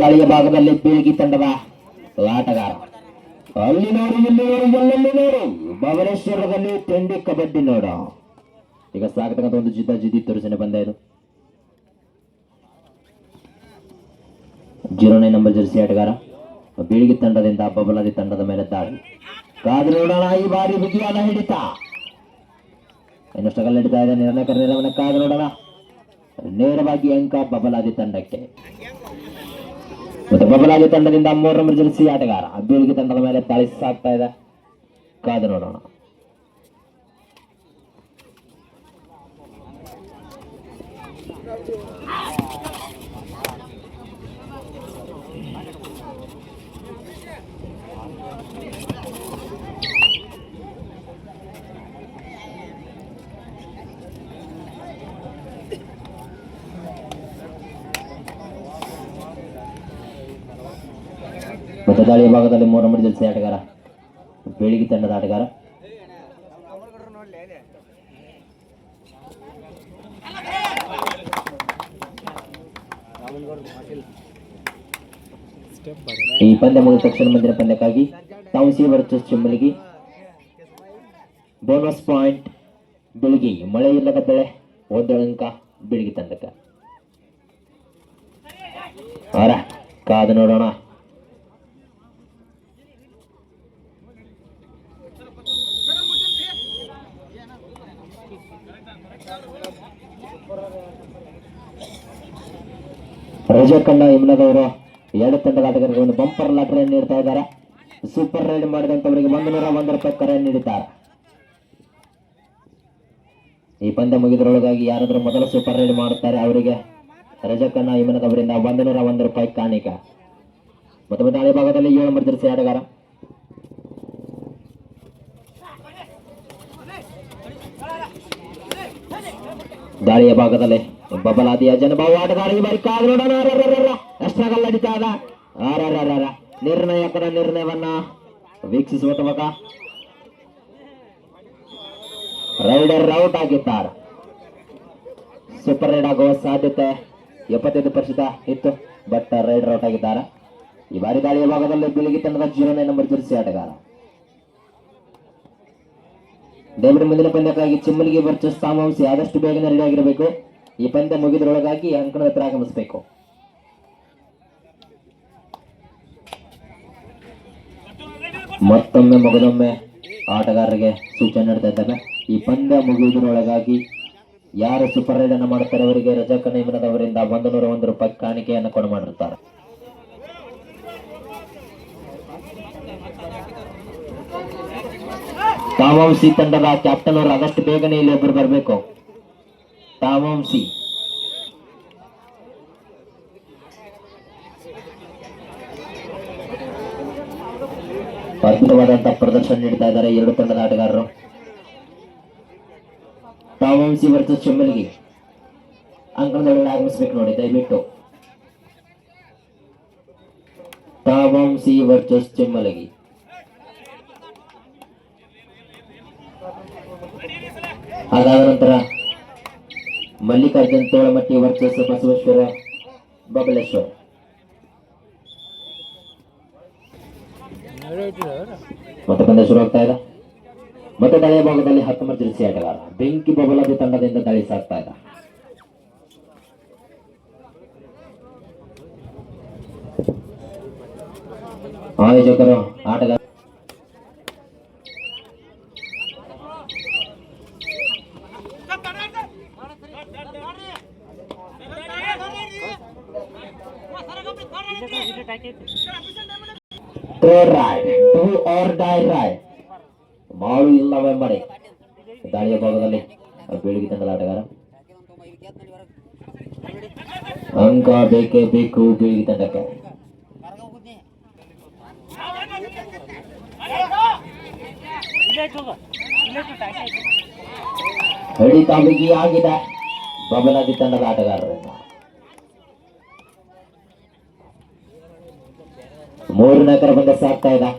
ಗಾಳಿಯ ಭಾಗದಲ್ಲಿ ಬೀಳ್ಗಿ ತಂಡದ ಆಟಗಾರ. ಅಲ್ಲಿ ನೋಡು, ಇಲ್ಲಿ ನೋಡು ಎಲ್ಲೆಲ್ಲಿ ನೋಡು. ಭುವನೇಶ್ವರದಲ್ಲಿ ತಿಂಡಿ ಕಬಡ್ಡಿ ನೋಡು. ಈಗ ಸಾಗತಕ್ಕಂಥ ಒಂದು ಜಿದ್ದ ಜಿದ್ದಿ ತೋರಿಸನೆ ಬಂದ ಇದು. ಜೀರೋ ನೈನ್ ನಂಬರ್ ಜರ್ಸಿ ಆಟಗಾರ. ಬೀಳಿಗೆ ತಂಡದಿಂದ ಬಬಲಾದಿ ತಂಡದ ಮೇಲೆ ದಾಳಿ ಕಾದು ನೋಡೋಣ, ಈ ಬಾರಿ ವಿದ್ಯಾನ ಹಿಡಿತ. ಇನ್ನಷ್ಟಗಲ್ಲ ಹಿಡಿತಾ ಇದೆ. ನಿರ್ಣಾಯಕ ನೆರವನ್ನ ಕಾದು ನೋಡೋಣ. ನೇರವಾಗಿ ಅಂಕ ಬಬಲಾದಿ ತಂಡಕ್ಕೆ. ಮತ್ತೆ ಬಬಲಾದಿ ತಂಡದಿಂದ ಮೂರು ನಂಬರ್ ಜರ್ಸಿ ಆಟಗಾರ. ಅಭಿವೃದ್ಧಿ ತಂಡದ ಮೇಲೆ ದಾಳಿ ಸಾಗ್ತಾ ಇದೆ. ಕಾದು ನೋಡೋಣ. ಮತ್ತೆ ದಾಳಿಯ ಭಾಗದಲ್ಲಿ ಮೂರು ನಂಬರ್ ಜಲ್ಸಿ ಆಟಗಾರ. ಬೆಳಿಗ್ಗೆ ತಂಡದ ಆಟಗಾರ. ಈ ಪಂದ್ಯ ಮುಗಿದ ತಕ್ಷಣ ಮುಂದಿನ ಪಂದ್ಯಕ್ಕಾಗಿ Tavasi versus Chimmaligi bonus point ಬೆಳಿಗ್ಗೆ ಮಳೆ ಇಲ್ಲದ ಬೆಳೆ ಒಂದು ಬೆಳಿಗ್ಗೆ ಬೆಳಗಿ ತಂಡಕ್ಕೆ. ಅವರ, ಕಾದು ನೋಡೋಣ. ರಜಕಣ್ಣ ಇಮ್ನದವರು ಎರಡು ತಂಡದ ಆಟಗಾರರಿಗೆ ಒಂದು ಬಂಪರ್ ಲಾಟರಿಯನ್ನು ನೀಡ್ತಾ ಇದ್ದಾರೆ. ಸೂಪರ್ ರೈಡ್ ಮಾಡಿದಂತವರಿಗೆ ಒಂದು ನೂರ ಒಂದು ರೂಪಾಯಿ ಕರೆ ನೀಡಿದ್ದಾರೆ. ಈ ಪಂದ್ಯ ಮುಗಿದರೊಳಗಾಗಿ ಯಾರಾದರೂ ಮೊದಲು ಸೂಪರ್ ರೈಡ್ ಮಾಡುತ್ತಾರೆ, ಅವರಿಗೆ ರಜಕಣ್ಣ ಇಮನದವರಿಂದ ಒಂದು ನೂರ ಒಂದು ರೂಪಾಯಿ ಕಾಣಿಕ. ಮತ್ತೆ ಹಳೆ ಭಾಗದಲ್ಲಿ ಏಳು ಜರ್ಸಿ ಆಟಗಾರ. ದಾಳಿಯ ಭಾಗದಲ್ಲಿ ಬಬಲಾದಿಯ ಜನಭಾವ ಆಟಗಾರ ಈ ಬಾರಿ ಕಾದು. ಅಷ್ಟಾಗಲ್ಲ ನಡೀತಾ ಇದ ಅರರರರ. ನಿರ್ಣಾಯಕರ ನಿರ್ಣಯವನ್ನ ವೀಕ್ಷಿಸುವ ತಮಕ ರೈಡರ್ ಔಟ್ ಆಗಿದ್ದಾರೆ. ಸೂಪರ್ ರೈಡ್ ಆಗುವ ಸಾಧ್ಯತೆ ಎಪ್ಪತ್ತೈದು ಪ್ರತಿಶತ ಇತ್ತು, ಬಟ್ ರೈಡರ್ ಔಟ್ ಆಗಿದ್ದಾರೆ. ಈ ಬಾರಿ ದಾಳಿಯ ಭಾಗದಲ್ಲಿ ಬೆಳಿಗ್ಗೆ ತಂಡದ ಜೀವನ ನಂಬರ್ ಜರ್ಸಿ ಆಟಗಾರ. ದಯವಿಟ್ಟು ಮುಂದಿನ ಪಂದ್ಯಕ್ಕಾಗಿ ಚಿಮ್ಮಲಿಗೆ ವರ್ಚಸ್ ಸಾಮಾಂಸಿ ಆದಷ್ಟು ಬೇಗನೆ ರೆಡಿ ಆಗಿರಬೇಕು. ಈ ಪಂದ್ಯ ಮುಗಿದ್ರೊಳಗಾಗಿ ಅಂಕಣದ ಹತ್ರ ಆಗಮಿಸಬೇಕು. ಮತ್ತೊಮ್ಮೆ ಮಗದೊಮ್ಮೆ ಆಟಗಾರರಿಗೆ ಸೂಚನೆ ನೀಡ್ತಾ ಇದ್ದಾರೆ ಈ ಪಂದ್ಯ ಮುಗಿಯುವುದರೊಳಗಾಗಿ ಯಾರು ಸೂಪರ್ ರೈಡ್ ಅನ್ನು ಮಾಡುತ್ತಾರೆ ಅವರಿಗೆ ರಜಕ ನೇಮನದವರಿಂದ ಒಂದು ನೂರ ಒಂದು ರೂಪಾಯಿ ಕಾಣಿಕೆಯನ್ನು ಕೊಡು ಮಾಡಿರುತ್ತಾರೆ ತಾಮಾಂಸಿ ತಂಡದ ಕ್ಯಾಪ್ಟನ್ ಅವರು ಆದಷ್ಟು ಬೇಗನೆ ಇಲ್ಲಿ ಒಬ್ಬರು ಬರಬೇಕು. ತಾಮಾಂಸಿ ಅದ್ಭುತವಾದಂತಹ ಪ್ರದರ್ಶನ ನೀಡ್ತಾ ಇದ್ದಾರೆ ಎರಡು ತಂಡದ ಆಟಗಾರರು. ತಾಮಾಂಸಿ ವರ್ಸಸ್ ಚೆಮ್ಮಲಿಗೆ. ಅಂಕಣದಲ್ಲಿ ಆಗಮಿಸ್ಬೇಕು ನೋಡಿ, ದಯವಿಟ್ಟು. ತಾಮಾಂಸಿ ವರ್ಸಸ್ ಚೆಮ್ಮಲಗಿ. ಅದಾದ ನಂತರ ಮಲ್ಲಿಕಾರ್ಜುನ್, ತೋಳಮಟ್ಟಿ ವರ್ಚಸ್ ಬಸವೇಶ್ವರ, ಬಬಲೇಶ್ವರ. ಮತ್ತೆ ಶುರು ಆಗ್ತಾ ಇದೆ. ಮತ್ತೆ ದಳೆಯ ಭಾಗದಲ್ಲಿ ಹತ್ತೊಂಬತ್ತು ಜಿಲ್ಸಿ ಆಟಗಾರ. ಬೆಂಕಿ ಬಬಲದಿ ತಂಡದಿಂದ ದಾಳಿ ಸಾಕ್ತಾ ಇದೆ. ಆಯೋಜಕರು, ಆಟಗಾರ raid do or die raid ಮಾಡು ಇಲ್ಲವೆಂಬಡೆ ದಾಳಿಯ ಭಾಗದಲ್ಲಿ ಬೀಳಿಗೆ ತಂದ ಆಟಗಾರ ಅಂಕ ಬೇಕೇ ಬೇಕು ಬೀಳಿಗೆ ತಂಡಕ್ಕೆ ಹಿಡಿತ ತಾಂಬಿಗೆ ಆಗಿದೆ ಬಬಲಾದಿ ತಂಡದ ಆಟಗಾರರಿಂದ ಮೂರು ನಾಲ್ಕರ ಬಂದ ಸಾಕ್ತಾ ಇದೆ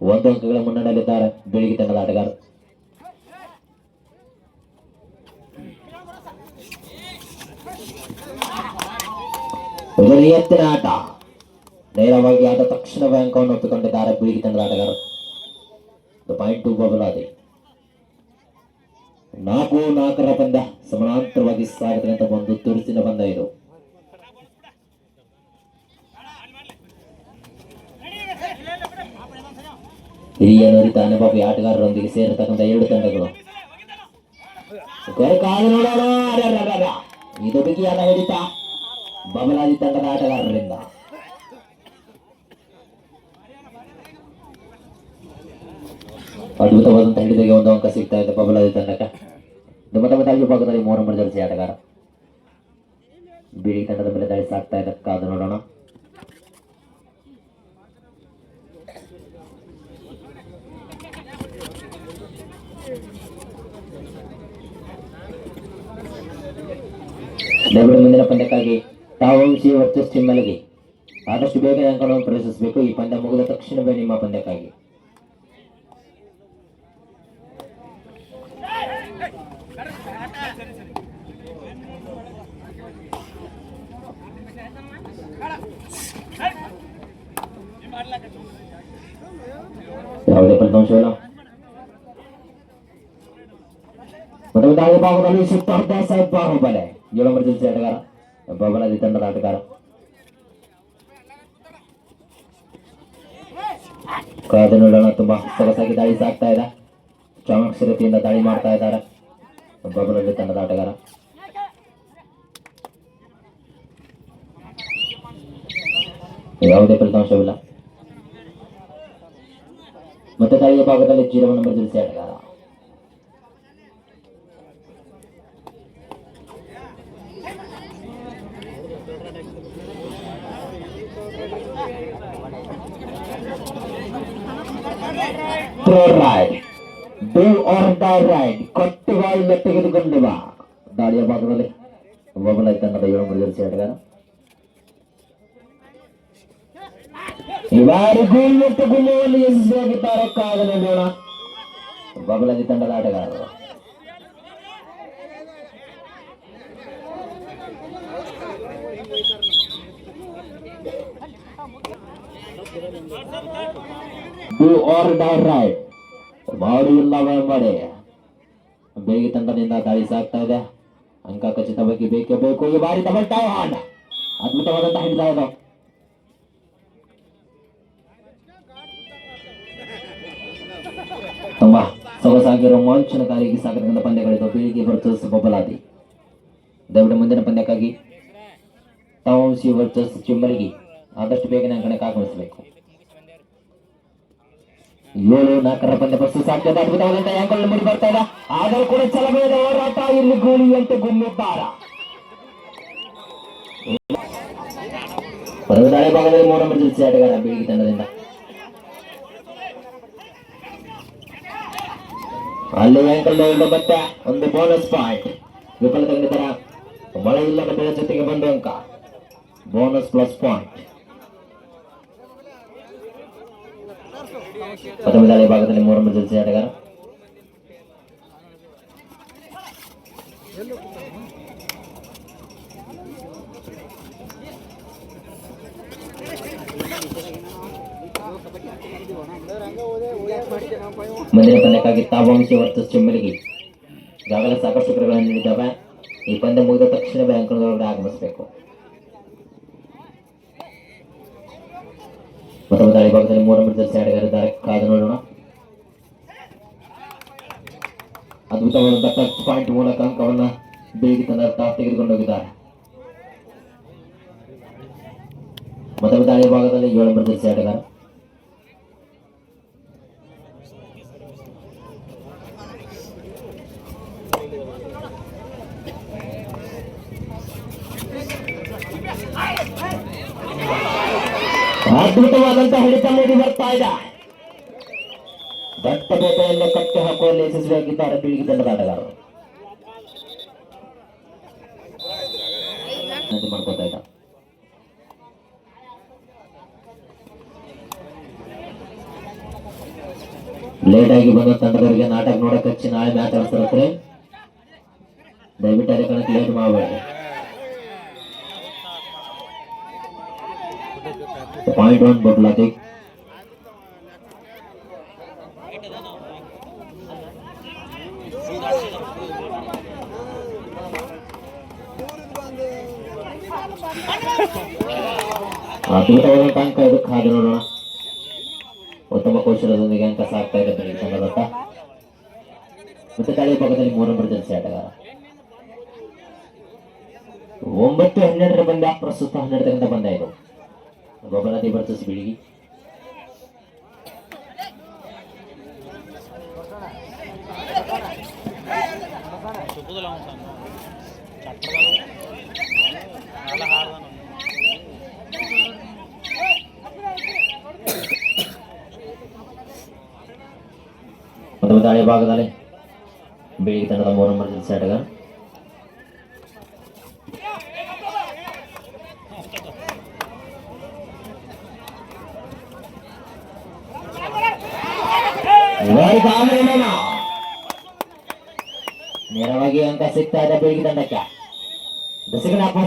ಒಂದು ಅಂಕಗಳ ಮುನ್ನಡೆಯಲ್ಲಿದ್ದಾರೆ. ಬೆಳಿಗ್ಗೆ ತಂಡದ ಆಟಗಾರರು ಎತ್ತಿನ ಆಟ. ನೇರವಾಗಿ ಆದ ತಕ್ಷಣ ಅಂಕವನ್ನು ಒಪ್ಪಿಕೊಂಡಿದ್ದಾರೆ ಬೀಳಿಗೆ ತಂಡದ ಆಟಗಾರರು ಪಾಯಿಂಟ್ ಟು ಬಬಲಾದಿ. ನಾಲ್ಕು ನಾಲ್ಕರ ಪಂದ್ಯ ಸಮಾನಾಂತರವಾಗಿ ಸಾಗತಕ್ಕಂಥ ಒಂದು ತುರುಸಿನ ಪಂದ್ಯ ಇದು. ಹಿರಿಯ ನುರಿತ ಅನುಭವಿ ಆಟಗಾರರೊಂದಿಗೆ ಸೇರತಕ್ಕಂಥ ಎರಡು ತಂಡಗಳು. ಇದು ಬಿಗಿಯಾದ ಹಿಡಿತ ಬಬಲಾದಿ ತಂಡದ ಆಟಗಾರರಿಂದ. ಅದ್ಭುತವಾದಂತ ಹಿಡಿತಕ್ಕೆ ಒಂದು ಅಂಕ ಸಿಗ್ತಾ ಇದೆ ಬಬಲಾದಿ ತಂಡಕ್ಕೆ. ನಮ್ಮ ತಮ್ಮ ತಾಯಿ ಭಾಗದಲ್ಲಿ ಮೂರು ನಂಬರ್ ಜರ್ಸಿ ಆಟಗಾರ. ಬಿಳಿ ತಂಡದ ಮೇಲೆ ದಾಳಿ ಸಾಕ್ತಾ ಇದೆ. ನೋಡೋಣ. ದಯವಿಟ್ಟು ಮುಂದಿನ ಪಂದ್ಯಕ್ಕಾಗಿ ತಾವು ಸಿ ವರ್ಚಸ್ ಮಲಗಿ ಆದಷ್ಟು ಬೇಗ ಅಂಕಗಳನ್ನು ಪ್ರವೇಶಿಸಬೇಕು. ಈ ಪಂದ್ಯ ಮುಗಿದ ತಕ್ಷಣವೇ ನಿಮ್ಮ ಪಂದ್ಯಕ್ಕಾಗಿ. ಯಾವುದೇ ಫಲಿತಾಂಶವಿಲ್ಲ. ದಾಳಿ ಭಾಗದಲ್ಲಿ ಸುತ್ತಾರ್ಥ ಸಾಹೇಬ್ ಬಾಹುಬಲೆ ಏಳು ನಂಬರ್ ಜರ್ಸಿ ಆಟಗಾರ ಬಬಲಾದಿ ತಂಡದ ಆಟಗಾರ ಕಾದು ನೋಡೋಣ, ತುಂಬಾ ಸೊಗಸಾಗಿ ದಾಳಿ ಸಾಕ್ತಾ ಇದೆ. ಚಾಮಕ್ಷರತಿಯಿಂದ ದಾಳಿ ಮಾಡ್ತಾ ಇದ್ದಾರೆ. ಬಬಲಾದಿ ತಂಡದ ಆಟಗಾರ. ಯಾವುದೇ ಫಲಿತಾಂಶವಿಲ್ಲ. ಮತ್ತೆ ದಾಳಿಯ ಭಾಗದಲ್ಲಿ ಜೀರವನ್ನು ನಂಬರ್ ಜರ್ಸಿ ಆಟಗಾರ third raid do or die raid ಕಟ್ಟುಗಾಯಿಂದ ತೆಗೆದುಕೊಂಡು ಬಾ ದಾಳಿಯ ಭಾಗದಲ್ಲಿ ಬಬಲಾಯಿ ತಂಡದ ಏಳು ಮೂರು ಜರ್ಸಿ ಆಟಗಾರ ಇವರಿಗೂ ಇವತ್ತು ಗುಮ್ಮವನ್ನು ಯಶಸ್ವಿಯಾಗಿದ್ದಾರೆ ಕಾದು ನೋಡೋಣ ಬಬಲಾದಿ ತಂಡದ ಆಟಗಾರರು ಡೂ ಆರ್ ಡೈ ರೈಡ್ ಮಾಡಿ ಇಲ್ಲವೇ ಮಾಡಿ ಬೇಗ ತಂಡದಿಂದ ದಾಳಿ ಸಾಕ್ತಾ ಇದೆ? ಅಂಕ ಖಚಿತವಾಗಿ ಬೇಕೇ ಬೇಕು. ಈ ಬಾರಿ ಡಬಲ್ ಟೈ ಆನ್ ಅದ್ಭುತವಾದಂತಹ ಹಿಡಿತ ಇದು ತುಂಬಾ ಸೊಗಸಾಗಿ ರೋಮಾಂಚನಕಾರಿಯಾಗಿ ಸಾಗರದಿಂದ ಪಂದ್ಯಗಳಿದ್ದು ಬೀಳಿಗೆ ವರ್ಚಸ್ ಬಬಲಾದಿ ದಯವಿಟ್ಟು ಮುಂದಿನ ಪಂದ್ಯಕ್ಕಾಗಿ. ತಾವಂಶಿ ವರ್ಚಸ್ ಚಿಮ್ಮಲಿಗಿ ಆದಷ್ಟು ಬೇಗನೆ ಅಂಕಣಕ್ಕೆ ಆಗಮಿಸಬೇಕು. ಏಳು ನಾಲ್ಕರ ಪಂದ್ಯ ಪ್ರಸ್ತುತ ಸಾಧ್ಯತೆ ಅದ್ಭುತವಾದಂತ ಬರ್ತಾ ಆದರೂ ಕೂಡ ಚಲಮೆಯದ ಹೋರಾಟ. ಇಲ್ಲಿ ಗೋಲಿಯಂತೆ ಗುಮ್ಮಿದ್ದಾರ. ಪದವಿ ದಾಳಿ ಭಾಗದಲ್ಲಿ ಮೂರು ನಂಬರ್ ಜರ್ಸಿ ಆಟಗಾರ ಬೀಳಿಗೆ ತಂಡದಿಂದ. ಅಲ್ಲಿ ಒಂದು ಮತ್ತೆ ಒಂದು ಬೋನಸ್ ಪಾಯಿಂಟ್ ವಿಫಲ ತಂಡದರ ಮಳೆ ಇಲ್ಲದ ಬೆಳೆ ಜೊತೆಗೆ ಬಂದ ಅಂಕ. ಬೋನಸ್ ಪ್ಲಸ್ ಪಾಯಿಂಟ್ ಪ್ರಥಮ ದಾಳಿ ಭಾಗದಲ್ಲಿ ಮೂರು ನಂಬರ್ ಜರ್ಸಿ ಆಟಗಾರ ಮುಂದಿನ ಪಂದ್ಯಕ್ಕಾಗಿ ತಾವಂಶಿ ವರ್ಸಸ್ ಚೆಮ್ಮಲಿಗಿ ಈಗಾಗಲೇ ಸಾಕಷ್ಟು ಕ್ರಮಗಳನ್ನು ನೀಡಿದ್ದಾವೆ ಈ ಪಂದ್ಯ ಮುಗಿದ ತಕ್ಷಣ ಬ್ಯಾಂಕ್ನೊಳಗಡೆ ಆಗಮಿಸಬೇಕು ಪ್ರಥಮ ದಾಳಿ ಭಾಗದಲ್ಲಿ ಮೂರು ಜರ್ಸಿ ಆಟಗಾರಿದ್ದಾರೆ ಕಾದು ನೋಡೋಣ. ಅದ್ಭುತವಾದಂತಹ ಟಚ್ ಪಾಯಿಂಟ್ ಮೂಲಕ ಅಂಕವನ್ನ ಬೇಗಿ ತನ್ನ ಟಾಪ್ ತೆಗೆದುಕೊಂಡು ಹೋಗಿದ್ದಾರೆ. ಮೊದಲ ದಾಳಿ ಭಾಗದಲ್ಲಿ ಏಳು ನಂಬರ್ ಜರ್ಸಿ ಅದ್ಭುತವಾದಂತಹ ಹಿಡಿತ ಮೂಡಿ ಬರ್ತಾ ಇದೆ ದಟ್ಟ ಕಟ್ಟಿ ಹಾಕುವಲ್ಲಿ ಯಶಸ್ವಿಯಾಗಿದ್ದಾರೆ ಬೀಳಿಗೆ ತಂಡದ ಆಟಗಾರರು ಲೇಟ್ ಆಗಿ ಬಂದ ತಂಡದವರಿಗೆ ನಾಟಕ ನೋಡಕ್ಕೆ ಹಚ್ಚಿ ನಾಳೆ ಮ್ಯಾಚ್ ಆಡ್ತಾರೆ ದಯವಿಟ್ಟು ಅದೇ ಕಣಕ್ಕೆ ಲೇಟ್ ಮಾಡಬೇಡಿ ಪಾಯಿಂಟ್ ಒನ್ ಬಬ್ಲಾತಿ ಅದ್ಭುತವಾದಂತ ಅಂಕ ಇದಕ್ಕೆ ಹಾಗೆ ನೋಡೋಣ ಉತ್ತಮ ಕೌಶಲದೊಂದಿಗೆ ಅಂಕ ಸಾಕ್ತಾ ಇದೆ ಬೆಳಿಗ್ಗೆ ತಂಡದತ್ತ ಮತ್ತೆ ತಳಿ ಭಾಗದಲ್ಲಿ ಮೂರು ನಂಬರ್ ಜರ್ಸಿ ಆಟಗಾರ. ಒಂಬತ್ತು ಹನ್ನೆರಡರ ಬಂದ ಪ್ರಸ್ತುತ ಹನ್ನೆರಡರಿಂದ ಬಂದ ಇದು. गोपाला देवरचं बिळगी ಮೊದಲ ದಾಳಿ ಭಾಗದಲ್ಲಿ ಬೆಳಿಗ್ಗೆ ತಂಡದ ಮೂರು ನಂಬರ್ ಸೈಡ್ಗ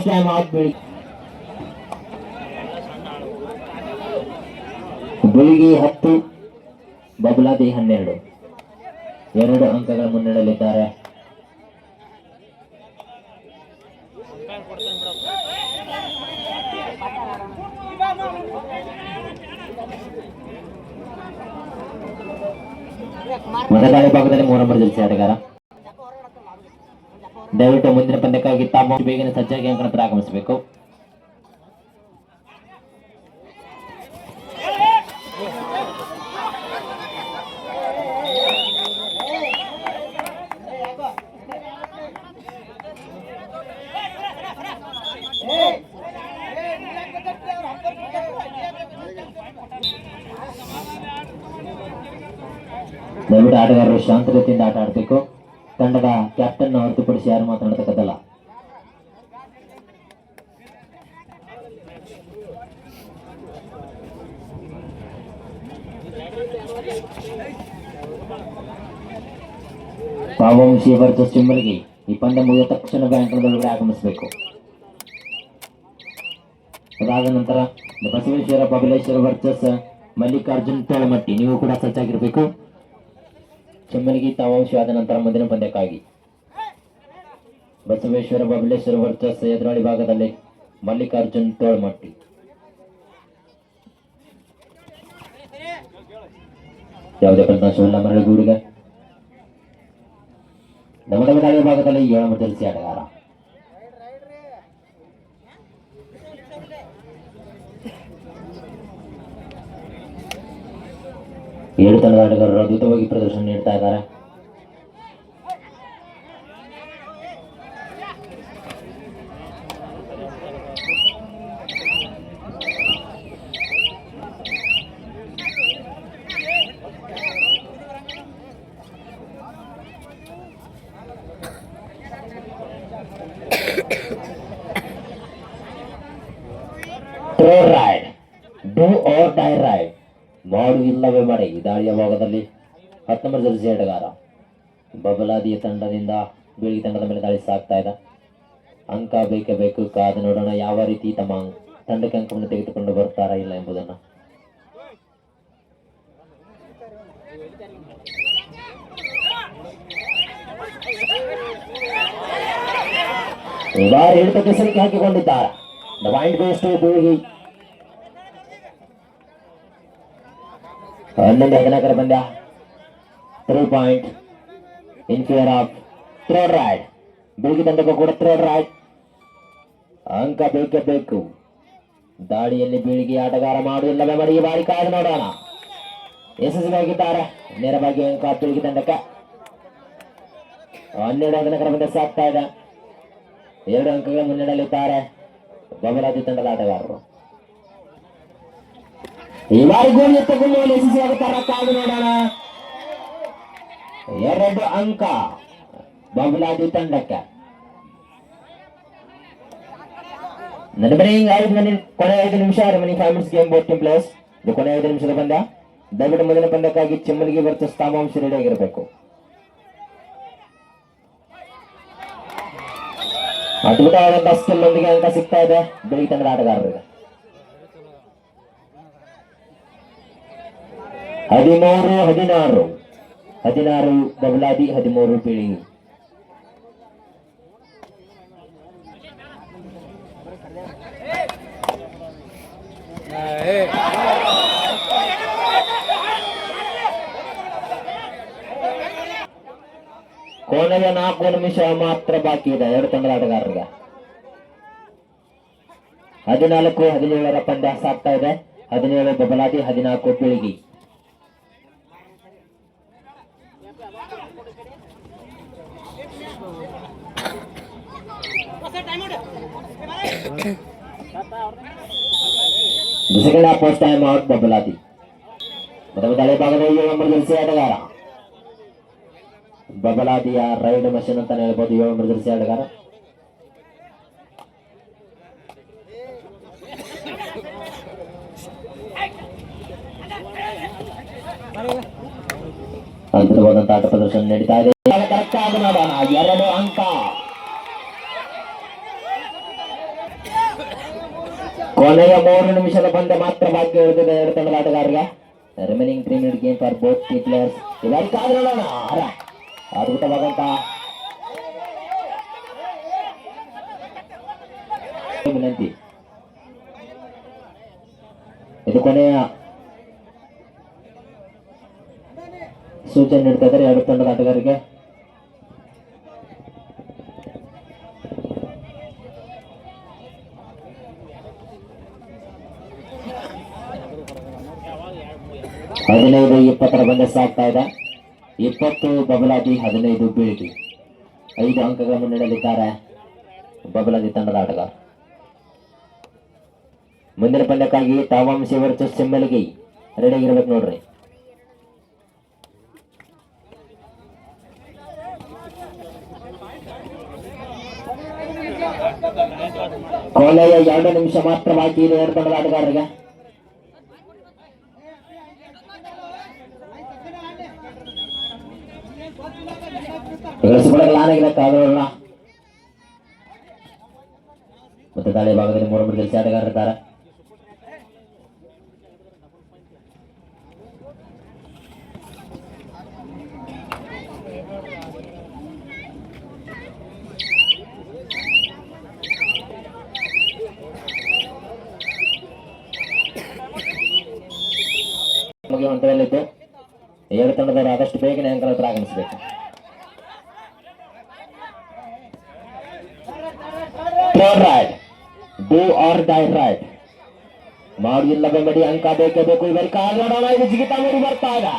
ಸ್ನಾನ ಆಗ್ಬೇಕು ಬೆಳಿಗ್ಗೆ ಹತ್ತು ಬಬ್ಲಾದಿ ಹನ್ನೆರಡು. ಎರಡು ಅಂಕಗಳ ಮುನ್ನಡೆಯಲ್ಲಿದ್ದಾರೆ. ಮೊದಲನೇ ಭಾಗದಲ್ಲಿ ಮೂರು ನಂಬರ್ ಜಲ್ಸಿ ಆಟಗಾರ. ದಯವಿಟ್ಟು ಮುಂದಿನ ಪಂದ್ಯಕ್ಕಾಗಿ ತಾವು ಬೇಗನೆ ಸಜ್ಜಾಗಿ ಅಂಕಣ ಹತ್ರ ಆಗಮಿಸಬೇಕು ದಯವಿಟ್ಟು ಆಟಗಾರರು ಶಾಂತಗತಿಯಿಂದ ಆಟ ಆಡಬೇಕು. ತಂಡದ ಕ್ಯಾಪ್ಟನ್ ಹೊರತುಪಡಿಸಿ ಯಾರು ಮಾತನಾಡತಕ್ಕದ್ದಲ್ಲ ಪಾವಂಶಿ ವರ್ಸಸ್ ಚಿಮ್ಮಲ್ಗಿ ಈ ಪಂದ್ಯ ಮುಗಿದ ತಕ್ಷಣ ಬ್ಯಾಂಕಣದೊಳಗಡೆ ಆಗಮಿಸಬೇಕು ಅದಾದ ನಂತರ ಬಸವೇಶ್ವರ ಬಬಲೇಶ್ವರ ವರ್ಸಸ್ ಮಲ್ಲಿಕಾರ್ಜುನ್ ತೋಳಮಟ್ಟಿ ನೀವು ಕೂಡ ಸಜ್ಜಾಗಿರ್ಬೇಕು ಚೆಮ್ಮನಿಗೆ ತಾವಾಂಶ ಆದ ನಂತರ ಮುಂದಿನ ಪಂದ್ಯಕ್ಕಾಗಿ ಬಸವೇಶ್ವರ ಬಬಲೇಶ್ವರ ವರ್ಚಸ್ ಎದುರಾಳಿ ಭಾಗದಲ್ಲಿ ಮಲ್ಲಿಕಾರ್ಜುನ್ ತೋಳ್ಮಟ್ಟಿ ಯಾವುದೇ ಫಲಿತಾಂಶವಿಲ್ಲ ಮರಳಿಗೂಡಿಗೆ ನಮ್ಮ ಭಾಗದಲ್ಲಿ ಏಳು ಮಜಲಿಸಿ ಆಟಗಾರ. ಏಳು ತಂಡದ ಆಟಗಾರರು ಅದ್ಭುತವಾಗಿ ಪ್ರದರ್ಶನ ನೀಡ್ತಾ ಇದ್ದಾರೆ third raid do or die raid ಮಾಡು ಇಲ್ಲವೇ ಮಾಡಿ ಈ ದಾಳಿಯ ಭಾಗದಲ್ಲಿ ಹತ್ತೊಂಬತ್ತು ಜರ್ಸಿ ಆಟಗಾರ ಬಬಲಾದಿಯ ತಂಡದಿಂದ ಬೀಳಿಗೆ ತಂಡದ ಮೇಲೆ ದಾಳಿ ಸಾಕ್ತಾ ಇದೆ. ಅಂಕ ಬೇಕೇ ಬೇಕು, ಕಾದು ನೋಡೋಣ ಯಾವ ರೀತಿ ತಮ್ಮ ತಂಡಕ್ಕೆ ಅಂಕವನ್ನು ತೆಗೆದುಕೊಂಡು ಬರ್ತಾರಾ ಇಲ್ಲ ಎಂಬುದನ್ನು. ಬಾರಿ ಹಿಡಿತಕ್ಕೆ ಸಿಲುಕಿ ಹಾಕಿಕೊಂಡಿದ್ದಾರೆ. ದ ಪಾಯಿಂಟ್ ಬೇಸ್ಟ್ ಬೀಳಿಗೆ ಹನ್ನೊಂದು ಹದಿನಾಲ್ಕರ ಪಂದ್ಯ three point in favour of third raid ಬೆಳಗ್ಗೆ ತಂಡಕ್ಕೂ ಕೂಡ ಥ್ರೋಡ್ ರೈಡ್ ಅಂಕ ಬೇಕೇ ಬೇಕು ದಾಳಿಯಲ್ಲಿ ಬೀಳಿಗೆ ಆಟಗಾರ ಮಾಡುವುದಿಲ್ಲವೇ ಮಡಿಗೆ ಬಾರಿ ಕಾದು ನೋಡೋಣ ಯಶಸ್ವಿಯಾಗಿದ್ದಾರೆ ನೇರವಾಗಿ ಅಂಕ ಬೀಳಿಗೆ ತಂಡಕ್ಕೆ ಹನ್ನೆರಡು ಹದಿನಾಲ್ಕರ ಪಂದ್ಯ ಸಾಕ್ತಾ ಇದೆ ಎರಡು ಅಂಕಗಳ ಮುನ್ನಡೆಯಲ್ಲಿದ್ದಾರೆ ಬಬಲಾದಿ ತಂಡದ ಆಟಗಾರರು ಬಾರಿ ಗೋಲಿ ತಗೊಂಡು ಯಶಸ್ವಿಯಾಗುತ್ತಾರ ಕಾದು ನೋಡೋಣ. ಎರಡು ಅಂಕ ಬಬಲಾದಿ ತಂಡಕ್ಕೆ. ಐದು ಕೊನೆ ಐದು ನಿಮಿಷ money five game both team plays ಇದು ಕೊನೆ ಐದು ನಿಮಿಷದ ಪಂದ್ಯ. ದಯವಿಟ್ಟು ಮೊದಲ ಪಂದ್ಯಕ್ಕಾಗಿ ಚಿಮ್ಮಲಿಗೆ ಬರ್ತು ಸ್ಥಾಮಾಂಶ ರೆಡಿ ಆಗಿರಬೇಕು ಅದ್ಭುತವಾದಂತಹ ಸ್ಕಿಲ್ ಒಂದಿಗೆ ಅಂಕ ಸಿಗ್ತಾ ಇದೆ. ಬೆಳಿಗ್ಗೆ ತಂಡದ ಆಟಗಾರರಿಗೆ. ಹದಿಮೂರು ಹದಿನಾರು. ಹದಿನಾರು ಬಬಲಾದಿ ಹದಿಮೂರು ಪೀಳಿಗೆ ಕೊನೆಯ ನಾಲ್ಕು ನಿಮಿಷ ಮಾತ್ರ ಬಾಕಿ ಇದೆ. ಎರಡು ತಂಡದ ಆಟಗಾರರಿಗೆ. ಹದಿನಾಲ್ಕು, ಹದಿನೇಳರ ಪಂದ್ಯ ಸಾಕ್ತಾ ಇದೆ. ಹದಿನೇಳು ಬಬಲಾದಿ, ಹದಿನಾಲ್ಕು ಬೀಳಿಗಿ ಬಿಸಿಗಡ ಪೋಸ್ಟ್ ಟೈಮ್ ಔಟ್ ಬಬಲಾದಿ ಮೊದಲ ತಲೆ ಭಾಗದ ಏಳು ನಂಬರ್ ಜರ್ಸಿ ಆಟಗಾರ ರೈಡ್ ಮಷಿನ್ ಅಂತ ಹೇಳ್ಬೋದು ಏಳು ನಂಬರ್ ಜರ್ಸಿ ಆಟಗಾರ ಅದ್ಭುತವಾದಂತಹ ಆಟ ಪ್ರದರ್ಶನ ನಡೀತಾ ಇದೆ ಎರಡು ಅಂಕ ಕೊನೆಯ ಮೂರು ನಿಮಿಷದ ಬಂದ ಮಾತ್ರ ಭಾಗ್ಯ ಉಳಿದಿದೆ ಎರಡು ತಂಡದ ಆಟಗಾರರಿಗೆ. Remaining three minute game for both team players ಇದಾಗಿ ಕಾದು ನೋಡೋಣ ಅರ ಅದ್ಭುತವಾದಂತ ವಿನಂತಿ. ಇದು ಕೊನೆಯ ಸೂಚನೆ ನೀಡ್ತಾ ಇದ್ದಾರೆ ಎರಡು ತಂಡದ ಆಟಗಾರರಿಗೆ. ಹದಿನೈದು, ಇಪ್ಪತ್ತರ ಬಂದೆ ಸಾಗ್ತಾ ಇದೆ. ಇಪ್ಪತ್ತು ಬಬಲಾದಿ ಹದಿನೈದು, ಬೀಳಿಗೆ. ಐದು ಅಂಕಗಳ ನೀಡಲಿದ್ದಾರೆ ಬಬಲಾದಿ ತಂಡದ ಆಟಗಾರ. ಮುಂದಿನ ಪಂದ್ಯಕ್ಕಾಗಿ ತಾವಾಂಶ ವರ್ಚಸ್ ಸೆಮ್ಮೆಲಗಿ ರೆಡಿ ಆಗಿರ್ಬೇಕು ನೋಡ್ರಿ. ಕೊಲೆಯ ಎರಡು ನಿಮಿಷ ಮಾತ್ರ ಬಾಕಿ ಇದೆ ಎರಡು ತಂಡದ ಆಟಗಾರರಿಗೆ. ಇಳಿಸಿಕೊಳ್ಳಲು ಆನೆಗಿಲ್ಲ ಕಾದುಗಳನ್ನ ಮತ್ತೆ ತಾಳೆ ಭಾಗದಲ್ಲಿ ಮೂರು ಮೂರು ಗೆಲ್ಸಿ ಆಟಗಾರರಿದ್ದಾರೆ ಮುಗಿಯುವ ಹಂತದಲ್ಲಿದ್ದು ಎರಡು ತಂಡದವರು ಆದಷ್ಟು ಬೇಗನೆ ಅಂಕಗಳ ಹತ್ರ ಆಗಮಿಸಬೇಕು raid do or die raid ಮಾಡುವುದಿಲ್ಲ ಬೆಂಬಡಿ ಅಂಕ ಬೇಕೇ ಬೇಕು. ಇವರಿಗೆ ಕಾಲ್ ನೋಡೋಣ ಇದು ಜಿಗಿತಾ ನೋಡಿ ಬರ್ತಾ ಇದೆ.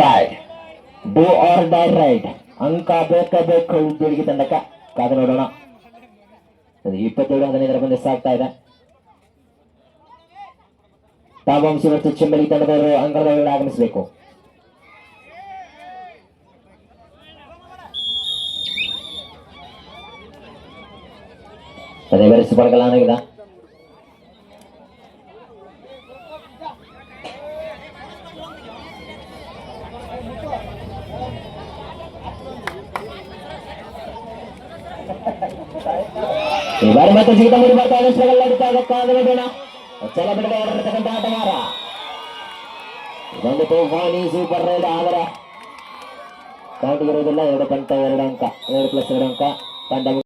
Raid do or die raid ಅಂಕ ಬೇಕೇ ಬೇಕು. ಉದ್ಯೋಗಿ ತಂಡಕ್ಕ ಕಾದ ನೋಡೋಣ. ಇಪ್ಪತ್ತೇಳು ಹದಿನೈದರ ಬಂದು ಸಾಗ್ತಾ ಇದೆ. ತಾವಂಶಿ ಮತ್ತು ಚೆಂಬಲಿ ತಂಡದವರು ಅಂಕದ ಆಗಮಿಸಬೇಕು. ಅದೇ ಬೆರೆಸಿಕೊಳ್ಳಲಾಗಿದೆ ಈ ಬಾರಿ ಮತ್ತೆ ಜಿಗಿತ ಮೂಡಿ ಬರ್ತಾ ಇದೆ ಸ್ಟ್ರಗಲ್ ನಡೀತಾ ಇದೆ ಕಾದು ನೋಡೋಣ ಚಲ ಬಿಡದೆ ಹೊರಡಿರ್ತಕ್ಕಂಥ ಆಟಗಾರ ಇದೊಂದು ತೂಫಾನಿ ಸೂಪರ್ ರೈಡ್ ಆದರೆ ಕಾಂಟಿಗಿರೋದಿಲ್ಲ ಎರಡು ಪಂಟ ಎರಡು ಅಂಕ ಎರಡು ಪ್ಲಸ್ ಎರಡು ಅಂಕ ತಂಡ